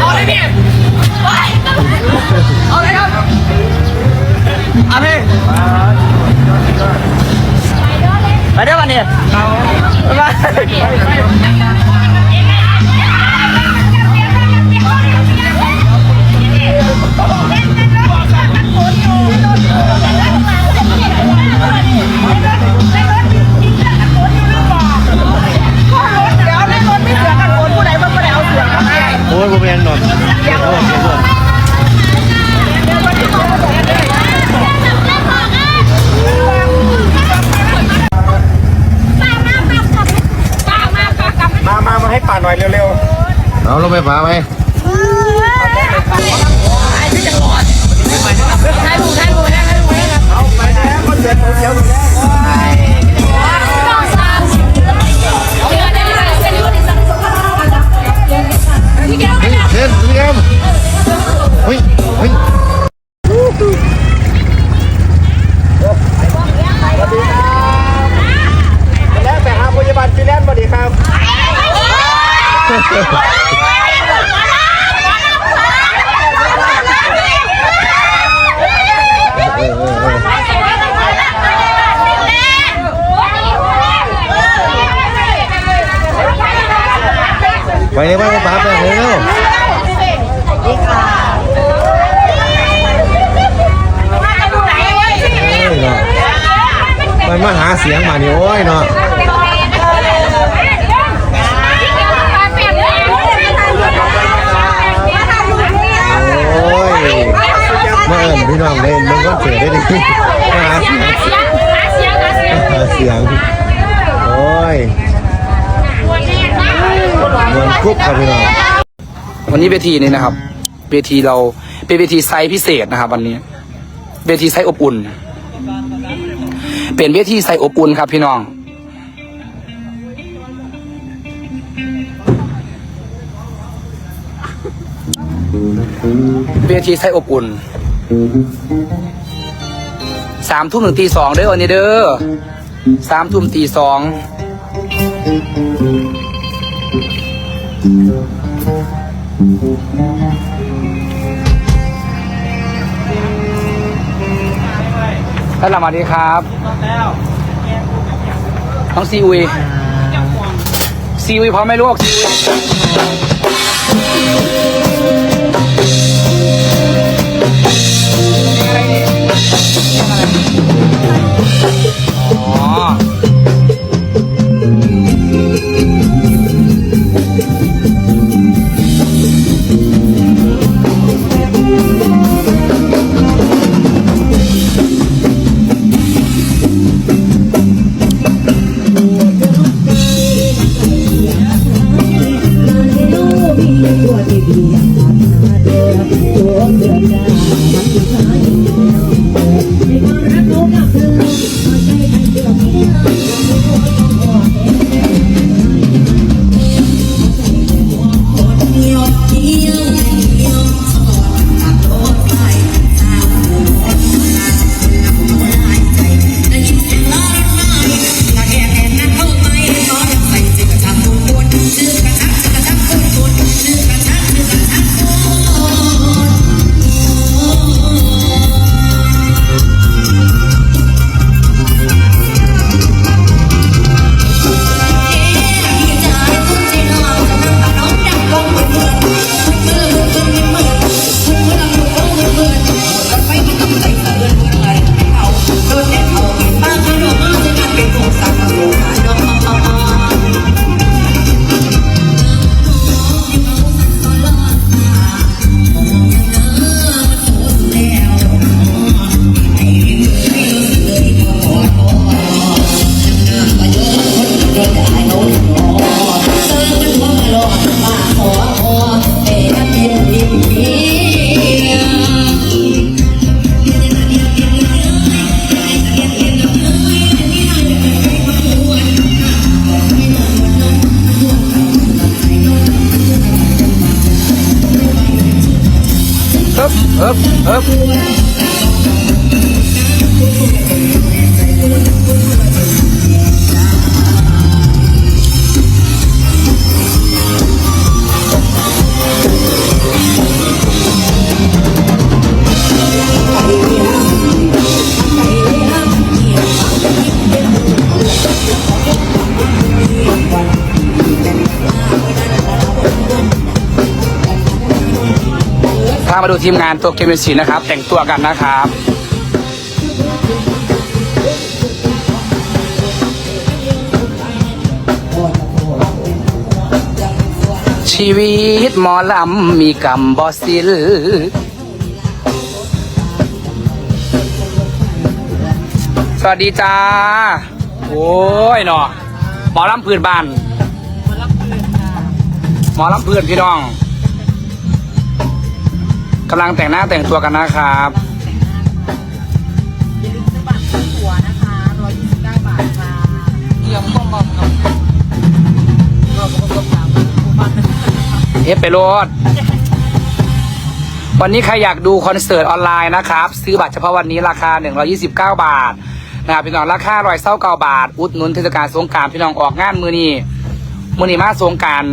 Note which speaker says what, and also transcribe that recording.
Speaker 1: เอาเลยพี่เอาเลยครับอเลไปเด้อวั
Speaker 2: นนี้ไป ไปป่าไหม
Speaker 1: เอาไปแล้วก็เดินเล่
Speaker 2: นเฮ้ยเฮ้ย
Speaker 1: แล้วแต่หาพยาบาลฟิแลนซ์สวัสดีครับ
Speaker 2: ไปเลยว่าป่าไปเลยเร็วเฮ้ยเนาะมันมาหาเสียงมานี่โอ้ยเนาะโอ้ยมาเอิญพี่น้องเล่นมันก็เสียได้ดิมาหาเสียงหาเสียงโอ้ย เหมือนคุกครับพี่น้อง
Speaker 3: วันนี้เวทีนี้นะครับเวทีเราเป็นเวทีไซส์พิเศษนะครับ วันนี้เวทีไซส์อบอุ่น เป็นเวทีไซส์อบอุ่นครับ พี่น้องเวทีไซส์อบอุ่นสามทุ่มถึงตีสองเด้อวันนี้เด้อสามทุ่มตีสอง ท่านสวัสดีครับน้องซีอุยซีอุยพร้อมไหมลูกซีอุย ฮึ บฮึามาดูทีมงานตัวเกมเมสีนะครับ แต่งตัวกันนะครับชีวิตหมอลำมีกรรมบอสิลสวัสดีจ้า โอ้ยเนาะหมอลำพื้นบ้าน หมอลำพื้นพี่น้อง กำลังแต่งหน้าแต่งตัวกันนะครับ
Speaker 4: อย่าลืมซื้อบัตรซื้อตั๋วนะคะ129บาทค่ะเดี๋ยวต้องบอกกับเราบอกกับถามผู้บ้าน
Speaker 3: เอฟไปโรดวันนี้ใครอยากดูคอนเสิร์ตออนไลน์นะครับ ซื้อบัตรเฉพาะวันนี้ราคา 129 บาทนะครับพี่น้องราคาร้อยเศร้าเก้าบาท อุดหนุนเทศกาลสงกรารพี่น้องออกงานมือนี้มือนี้มาสงกราร